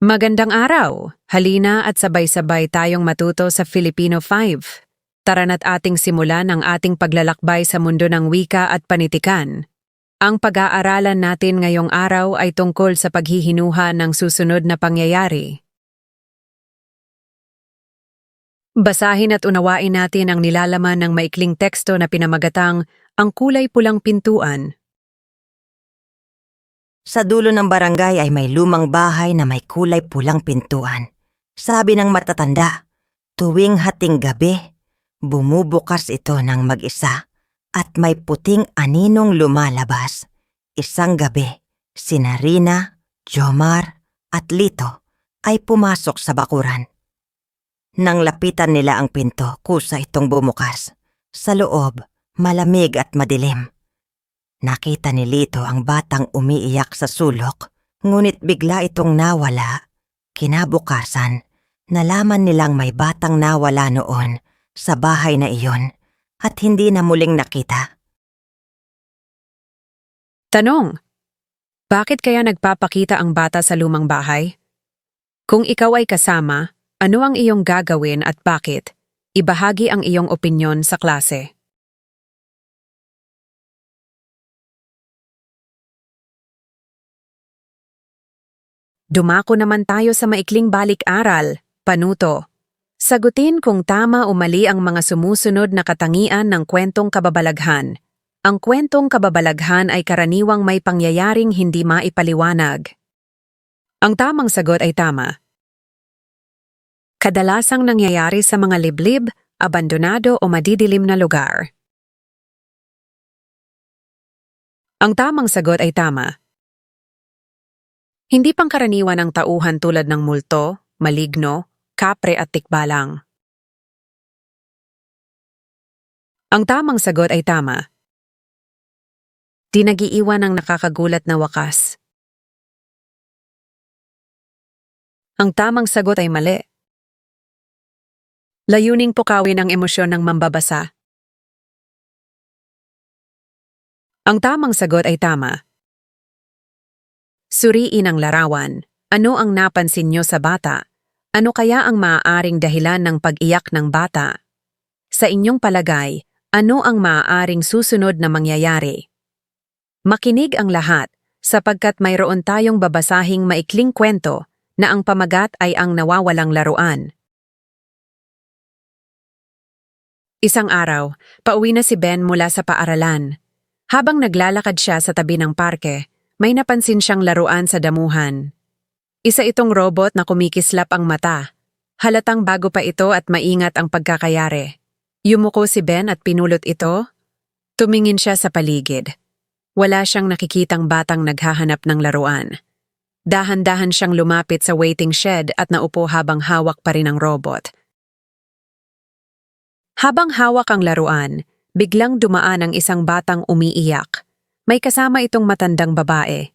Magandang araw! Halina at sabay-sabay tayong matuto sa Filipino 5. Tara na't ating simulan ang ating paglalakbay sa mundo ng wika at panitikan. Ang pag-aaralan natin ngayong araw ay tungkol sa paghihinuha ng susunod na pangyayari. Basahin at unawain natin ang nilalaman ng maikling teksto na pinamagatang Ang Kulay Pulang Pintuan. Sa dulo ng barangay ay may lumang bahay na may kulay pulang pintuan. Sabi ng matatanda, tuwing hating gabi, bumubukas ito ng mag-isa at may puting aninong lumalabas. Isang gabi, sina Rina, Jomar at Lito ay pumasok sa bakuran. Nang lapitan nila ang pinto, kusa itong bumukas. Sa loob, malamig at madilim. Nakita ni Lito ang batang umiiyak sa sulok, ngunit bigla itong nawala. Kinabukasan, nalaman nilang may batang nawala noon sa bahay na iyon at hindi na muling nakita. Tanong, bakit kaya nagpapakita ang bata sa lumang bahay? Kung ikaw ay kasama, ano ang iyong gagawin at bakit? Ibahagi ang iyong opinyon sa klase. Dumako naman tayo sa maikling balik-aral, panuto. Sagutin kung tama o mali ang mga sumusunod na katangian ng kwentong kababalaghan. Ang kwentong kababalaghan ay karaniwang may pangyayaring hindi maipaliwanag. Ang tamang sagot ay tama. Kadalasang nangyayari sa mga liblib, abandonado o madidilim na lugar. Ang tamang sagot ay tama. Hindi pangkaraniwan ang tauhan tulad ng multo, maligno, kapre at tikbalang. Ang tamang sagot ay tama. Di nagiiwan ang nakakagulat na wakas. Ang tamang sagot ay mali. Layuning pukawin ang emosyon ng mambabasa. Ang tamang sagot ay tama. Suriin ang larawan. Ano ang napansin nyo sa bata? Ano kaya ang maaaring dahilan ng pag-iyak ng bata? Sa inyong palagay, ano ang maaaring susunod na mangyayari? Makinig ang lahat sapagkat mayroon tayong babasahing maikling kwento na ang pamagat ay ang nawawalang laruan. Isang araw, pauwi na si Ben mula sa paaralan. Habang naglalakad siya sa tabi ng parke, may napansin siyang laruan sa damuhan. Isa itong robot na kumikislap ang mata. Halatang bago pa ito at maingat ang pagkakayari. Yumuko si Ben at pinulot ito. Tumingin siya sa paligid. Wala siyang nakikitang batang naghahanap ng laruan. Dahan-dahan siyang lumapit sa waiting shed at naupo habang hawak pa rin ang robot. Habang hawak ang laruan, biglang dumaan ang isang batang umiiyak. May kasama itong matandang babae.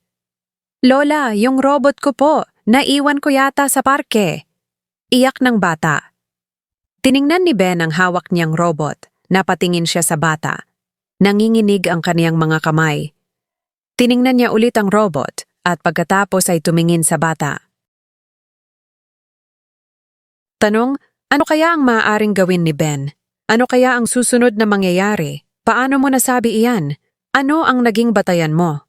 Lola, yung robot ko po, naiwan ko yata sa parke. Iyak ng bata. Tiningnan ni Ben ang hawak niyang robot, napatingin siya sa bata. Nanginginig ang kaniyang mga kamay. Tiningnan niya ulit ang robot at pagkatapos ay tumingin sa bata. Tanong, ano kaya ang maaaring gawin ni Ben? Ano kaya ang susunod na mangyayari? Paano mo nasabi iyan? Ano ang naging batayan mo?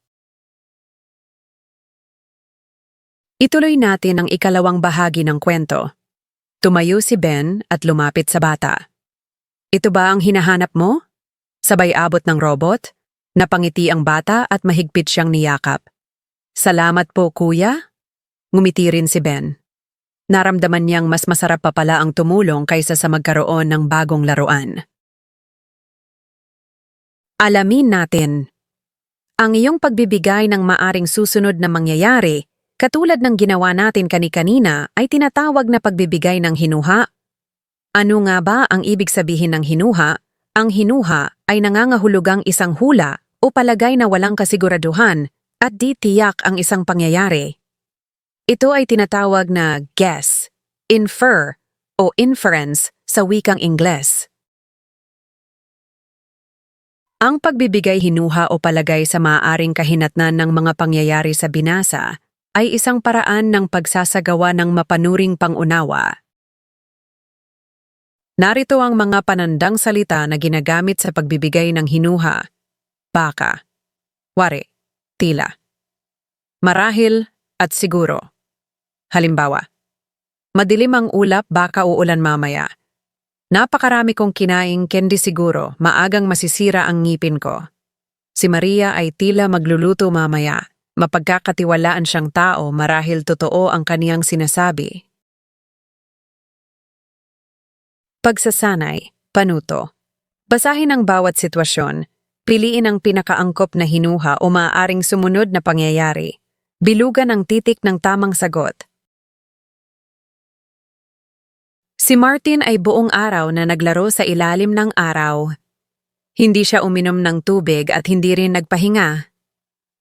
Ituloy natin ang ikalawang bahagi ng kwento. Tumayo si Ben at lumapit sa bata. Ito ba ang hinahanap mo? Sabay abot ng robot? Napangiti ang bata at mahigpit siyang niyakap. Salamat po, kuya. Ngumiti rin si Ben. Naramdaman niyang mas masarap pa pala ang tumulong kaysa sa magkaroon ng bagong laruan. Alamin natin. Ang iyong pagbibigay ng maaring susunod na mangyayari, katulad ng ginawa natin kani-kanina, ay tinatawag na pagbibigay ng hinuha. Ano nga ba ang ibig sabihin ng hinuha? Ang hinuha ay nangangahulugang isang hula o palagay na walang kasiguraduhan at di tiyak ang isang pangyayari. Ito ay tinatawag na guess, infer, o inference sa wikang Ingles. Ang pagbibigay hinuha o palagay sa maaaring kahinatnan ng mga pangyayari sa binasa ay isang paraan ng pagsasagawa ng mapanuring pangunawa. Narito ang mga panandang salita na ginagamit sa pagbibigay ng hinuha. Baka. Wari. Tila. Marahil at siguro. Halimbawa, madilim ang ulap baka uulan mamaya. Napakarami kong kinaing kendi siguro, maagang masisira ang ngipin ko. Si Maria ay tila magluluto mamaya. Mapagkakatiwalaan siyang tao marahil totoo ang kaniyang sinasabi. Pagsasanay, panuto. Basahin ang bawat sitwasyon. Piliin ang pinakaangkop na hinuha o maaaring sumunod na pangyayari. Bilugan ang titik ng tamang sagot. Si Martin ay buong araw na naglaro sa ilalim ng araw. Hindi siya uminom ng tubig at hindi rin nagpahinga.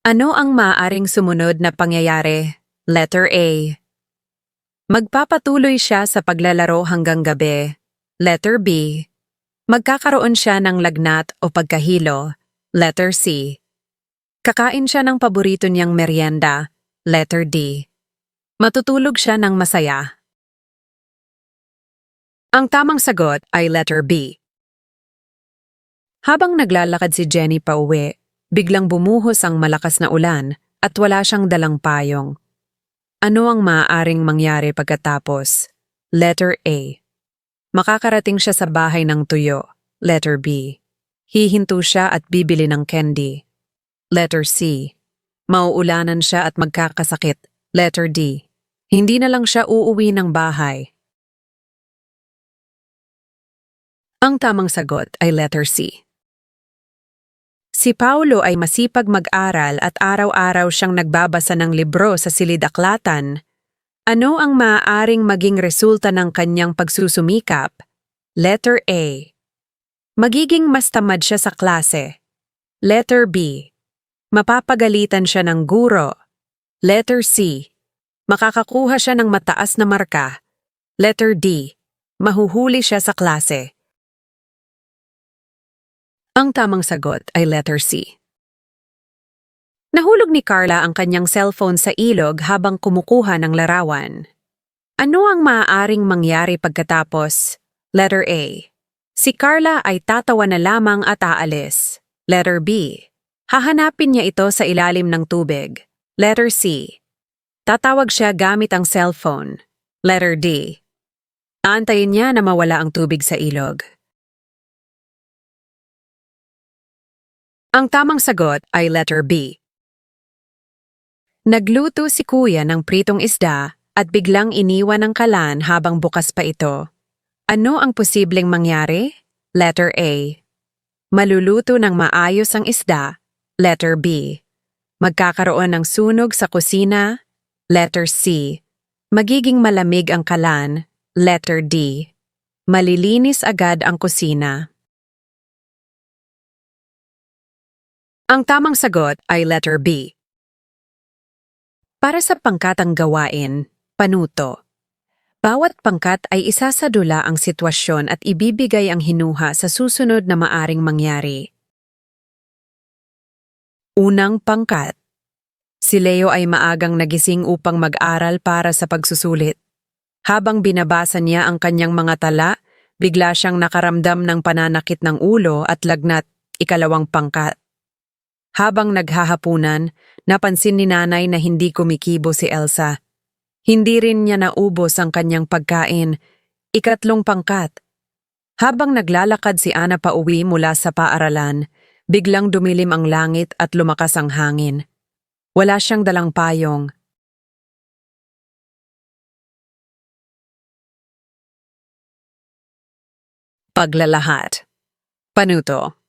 Ano ang maaaring sumunod na pangyayari? Letter A. Magpapatuloy siya sa paglalaro hanggang gabi. Letter B. Magkakaroon siya ng lagnat o pagkahilo. Letter C. Kakain siya ng paborito niyang merienda. Letter D. Matutulog siya ng masaya. Ang tamang sagot ay letter B. Habang naglalakad si Jenny pauwi, biglang bumuhos ang malakas na ulan at wala siyang dalang payong. Ano ang maaaring mangyari pagkatapos? Letter A. Makakarating siya sa bahay ng tuyo. Letter B. Hihinto siya at bibili ng candy. Letter C. Mauulanan siya at magkakasakit. Letter D. Hindi na lang siya uuwi ng bahay. Ang tamang sagot ay letter C. Si Paulo ay masipag mag-aral at araw-araw siyang nagbabasa ng libro sa silid-aklatan. Ano ang maaaring maging resulta ng kanyang pagsusumikap? Letter A. Magiging mas tamad siya sa klase. Letter B. Mapapagalitan siya ng guro. Letter C. Makakakuha siya ng mataas na marka. Letter D. Mahuhuli siya sa klase. Ang tamang sagot ay letter C. Nahulog ni Carla ang kanyang cellphone sa ilog habang kumukuha ng larawan. Ano ang maaaring mangyari pagkatapos? Letter A. Si Carla ay tatawa na lamang at aalis. Letter B. Hahanapin niya ito sa ilalim ng tubig. Letter C. Tatawag siya gamit ang cellphone. Letter D. Aantayin niya na mawala ang tubig sa ilog. Ang tamang sagot ay letter B. Nagluto si kuya ng pritong isda at biglang iniwan ng kalan habang bukas pa ito. Ano ang posibleng mangyari? Letter A. Maluluto ng maayos ang isda. Letter B. Magkakaroon ng sunog sa kusina. Letter C. Magiging malamig ang kalan. Letter D. Malilinis agad ang kusina. Ang tamang sagot ay letter B. Para sa pangkatang gawain, panuto. Bawat pangkat ay isasadula ang sitwasyon at ibibigay ang hinuha sa susunod na maaring mangyari. Unang pangkat. Si Leo ay maagang nagising upang mag-aral para sa pagsusulit. Habang binabasa niya ang kanyang mga tala, bigla siyang nakaramdam ng pananakit ng ulo at lagnat, ikalawang pangkat. Habang naghahapunan, napansin ni nanay na hindi kumikibo si Elsa. Hindi rin niya naubos ang kanyang pagkain. Ikatlong pangkat. Habang naglalakad si Ana pa uwi mula sa paaralan, biglang dumilim ang langit at lumakas ang hangin. Wala siyang dalang payong. Paglalahat. Panuto.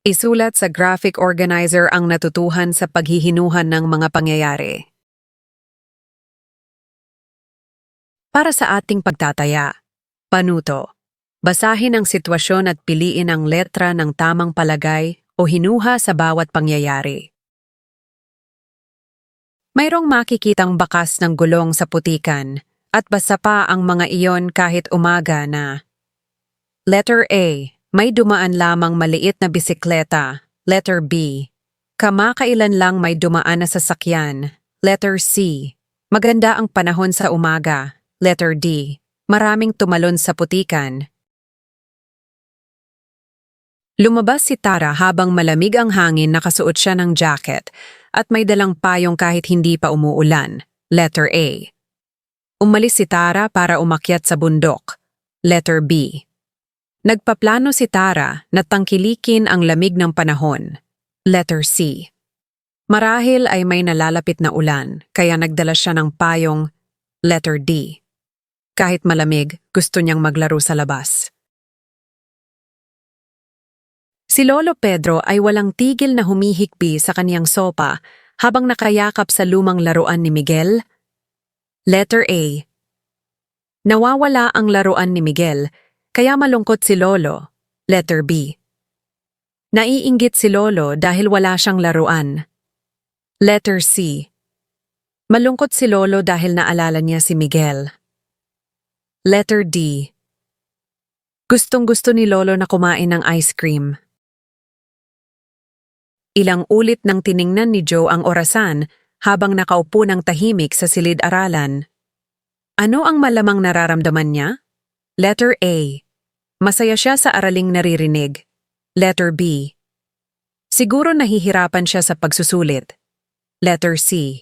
Isulat sa graphic organizer ang natutuhan sa paghihinuhan ng mga pangyayari. Para sa ating pagtataya, panuto. Basahin ang sitwasyon at piliin ang letra ng tamang palagay o hinuha sa bawat pangyayari. Mayroong makikitang bakas ng gulong sa putikan at basa pa ang mga iyon kahit umaga na. Letter A. May dumaan lamang maliit na bisikleta. Letter B. Kamakailan lang may dumaan na sasakyan. Letter C. Maganda ang panahon sa umaga. Letter D. Maraming tumalon sa putikan. Lumabas si Tara habang malamig ang hangin nakasuot siya ng jacket at may dalang payong kahit hindi pa umuulan. Letter A. Umalis si Tara para umakyat sa bundok. Letter B. Nagpaplano si Tara na tangkilikin ang lamig ng panahon. Letter C. Marahil ay may nalalapit na ulan, kaya nagdala siya ng payong. Letter D. Kahit malamig, gusto niyang maglaro sa labas. Si Lolo Pedro ay walang tigil na humihikbi sa kaniyang sopa habang nakayakap sa lumang laruan ni Miguel. Letter A. Nawawala ang laruan ni Miguel, kaya malungkot si Lolo. Letter B. Naiinggit si Lolo dahil wala siyang laruan. Letter C. Malungkot si Lolo dahil naalala niya si Miguel. Letter D. Gustong gusto ni Lolo na kumain ng ice cream. Ilang ulit nang tiningnan ni Joe ang orasan habang nakaupo ng tahimik sa silid-aralan. Ano ang malamang nararamdaman niya? Letter A. Masaya siya sa araling naririnig. Letter B. Siguro nahihirapan siya sa pagsusulit. Letter C.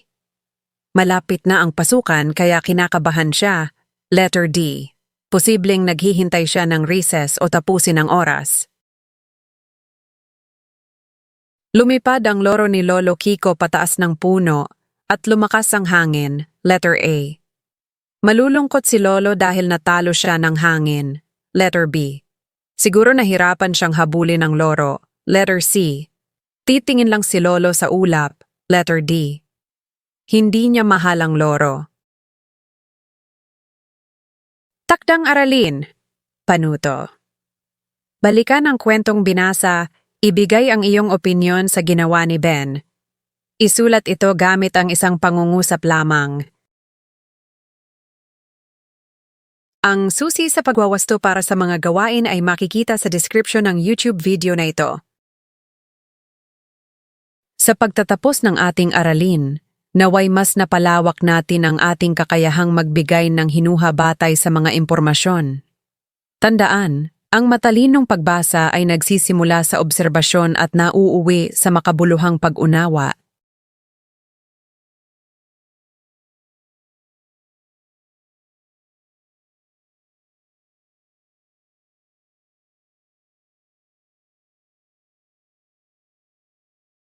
Malapit na ang pasukan kaya kinakabahan siya. Letter D. Posibleng naghihintay siya ng recess o tapusin ang oras. Lumipad ang loro ni Lolo Kiko pataas ng puno at lumakas ang hangin. Letter A. Malulungkot si Lolo dahil natalo siya ng hangin. Letter B. Siguro nahirapan siyang habulin ng loro. Letter C. Titingin lang si Lolo sa ulap. Letter D. Hindi niya mahal ang loro. Takdang aralin. Panuto. Balikan ang kwentong binasa, ibigay ang iyong opinyon sa ginawa ni Ben. Isulat ito gamit ang isang pangungusap lamang. Ang susi sa pagwawasto para sa mga gawain ay makikita sa description ng YouTube video na ito. Sa pagtatapos ng ating aralin, naway mas napalawak natin ang ating kakayahang magbigay ng hinuha batay sa mga impormasyon. Tandaan, ang matalinong pagbasa ay nagsisimula sa obserbasyon at nauuwi sa makabuluhang pag-unawa